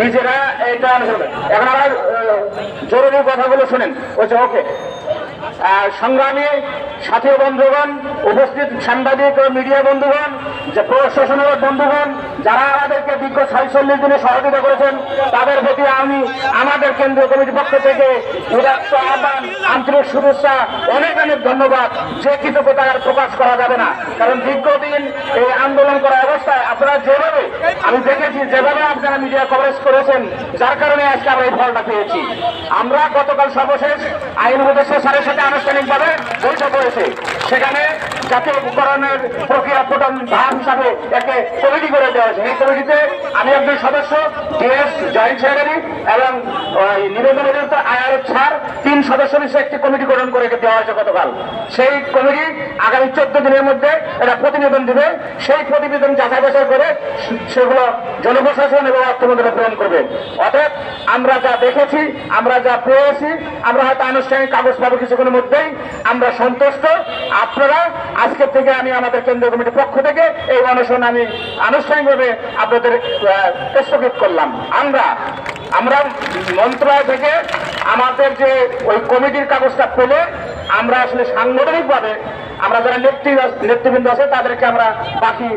নিজেরা এটা এখন আমার জরুরি কথাগুলো শুনেন। বলছে ওকে সংগ্রামী সাথী বন্ধুগণ, উপস্থিত সাংবাদিক ও মিডিয়া বন্ধুগণ যে প্রশাসনের বন্ধুগণ, যারা আমাদেরকে দীর্ঘ ছয়চল্লিশ দিনে সহযোগিতা করেছেন, তাদের প্রতি আমি, আমাদের কেন্দ্রীয় কমিটির পক্ষ থেকে উদাত্ত আহ্বান, আন্তরিক শুভেচ্ছা, অনেক অনেক ধন্যবাদ। যে কৃতজ্ঞতা আর প্রকাশ করা যাবে না। কারণ দীর্ঘদিন এই আন্দোলন করা অবস্থায় আপনারা যেভাবে, আমি দেখেছি, যেভাবে আপনারা মিডিয়া কভারেজ করেছেন, যার কারণে আজকে আমরা এই ফলটা পেয়েছি। আমরা গতকাল সর্বশেষ আইন উপদেষ্টা স্যারের সাথে আনুষ্ঠানিকভাবে বৈঠক হয়েছে। সেখানে জাতীয় উপকরণের প্রক্রিয়া প্রথম ধাপ হিসাবে একে কমিটি করে দেওয়া হয়েছে এই কমিটিতে আমি একজন সদস্য, ডিএস জয়েন্ট সেক্রেটারি এবং নিবেদন আয়ার ছাড়, তিন সদস্য মিশে একটি কমিটি গঠন করে দেওয়া হয়েছে গতকাল। সেই কমিটি আগামী চোদ্দ দিনের মধ্যে এটা প্রতিবেদন দিবে। সেই প্রতিবেদন যাচাই বাছাই করে সেগুলো জনপ্রশাসন এবং অর্থমন্ত্রী প্রেরণ করবে। অতএব আমরা যা দেখেছি, আমরা যা পেয়েছি, আমরা হয়তো আনুষ্ঠানিক কাগজ পাবো কিছুক্ষণের মধ্যেই, আমরা সন্তুষ্ট। আপনারা আজকের থেকে আমি আমাদের কেন্দ্রীয় কমিটির পক্ষ থেকে এই অনশন আমি আনুষ্ঠানিকভাবে আপনাদের স্থগিত করলাম। আমরা আমরা মন্ত্রণালয় থেকে আমাদের যে ওই কমিটির কাগজটা পেলে আমরা আসলে সাংগঠনিকভাবে আমরা যারা নেত্রী নেতৃবৃন্দ আছে, তাদেরকে আমরা বাকি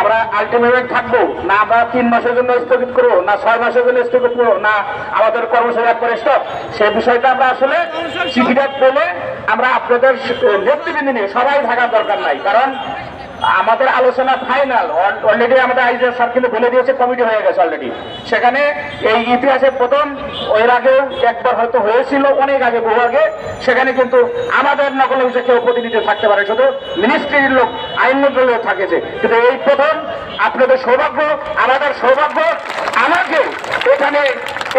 আমরা আলটিমেটলি থাকব। না আমরা তিন মাসের জন্য স্থগিত করব, না ছয় মাসের জন্য স্থগিত করব, না আমাদের কর্মসূচি একবারে স্টপ সেই বিষয়টা আমরা আসলে চিঠিটা পেলে আমরা আপনাদের নেতৃবৃন্দ নিয়ে সবাই থাকার দরকার নাই। কারণ আমাদের আলোচনা ফাইনাল অলরেডি আমাদের আইজিএস স্যার কিন্তু বলে দিয়েছে কমিটি হয়ে গেছে অলরেডি সেখানে এই ইতিহাসে প্রথম, এর আগেও একবার হয়তো হয়েছিল, অনেক আগে, বহু আগে। সেখানে কিন্তু আমাদের নকল অফিসে কেউ প্রতিনিধি থাকতে পারে, শুধু মিনিস্ট্রির লোক আইন মন্ত্রণালয় থাকেছে। কিন্তু এই প্রথম, আপনাদের সৌভাগ্য, আমাদের সৌভাগ্য, আমাকে এখানে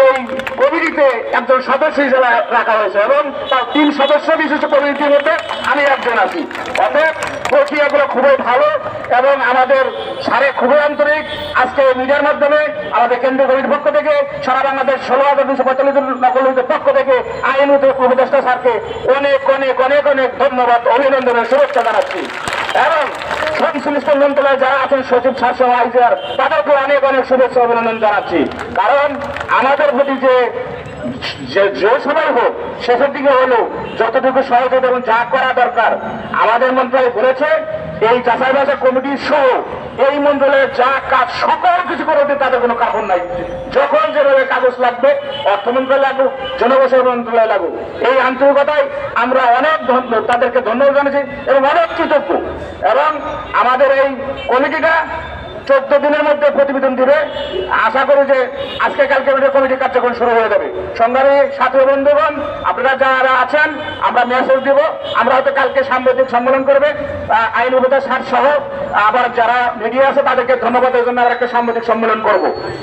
এই কমিটিতে একজন সদস্য হিসেবে রাখা হয়েছে এবং তার তিন সদস্য বিশিষ্ট কমিটির মধ্যে আমি একজন আছি। অতএব প্রক্রিয়াগুলো খুবই ভালো এবং আমাদের সারে খুবই আন্তরিক। আজকে মিডিয়ার মাধ্যমে আমাদের কেন্দ্রীয় কমিটির পক্ষ থেকে সারা বাংলাদেশ ষোলো হাজার দুশো পঁয়তাল্লিশ নকলের পক্ষ থেকে আইন উপদেষ্টা স্যারকে অনেক অনেক অনেক অনেক ধন্যবাদ, অভিনন্দনের শুভেচ্ছা জানাচ্ছি। এবং সংশ্লিষ্ট মন্ত্রণালয়ে যারা আছেন, সচিব শাসক আইজার তাদেরকে অনেক অনেক শুভেচ্ছা, অভিনন্দন জানাচ্ছি। কারণ আমাদের প্রতি যে যে সময় হোক, শেষের দিকে হলো যতটুকু সহযোগিতা এবং যা করা দরকার, আমাদের মন্ত্রণালয় বলেছে, এই বাছাই কমিটি সহ এই মন্ডলে যা কাজ সকল কিছু করে তাদের কোনো কারণ নাই। যখন যেভাবে কাগজ লাগবে, অর্থ মন্ত্রণালয় লাগুক জনবসর মন্ত্রণালয় লাগুক এই আন্তরিকতায় আমরা অনেক তাদেরকে ধন্যবাদ জানিয়েছি এবং অনেক কৃতজ্ঞ। এবং আমাদের এই কমিটিটা চোদ্দ দিনের মধ্যে প্রতিবেদন দিবে। আশা করি যে আজকে কালকে কমিটি কার্যক্রম শুরু হয়ে যাবে। সংগ্রামী সাথী বন্ধুগণ, আপনারা যারা আছেন, আমরা মেসেজ দিব। আমরা হয়তো কালকে সাংবাদিক সম্মেলন করবে আইন উপদেশ সহ আবার যারা মিডিয়া আছে, তাদেরকে ধন্যবাদের জন্য আমরা একটা সাংবাদিক সম্মেলন করব।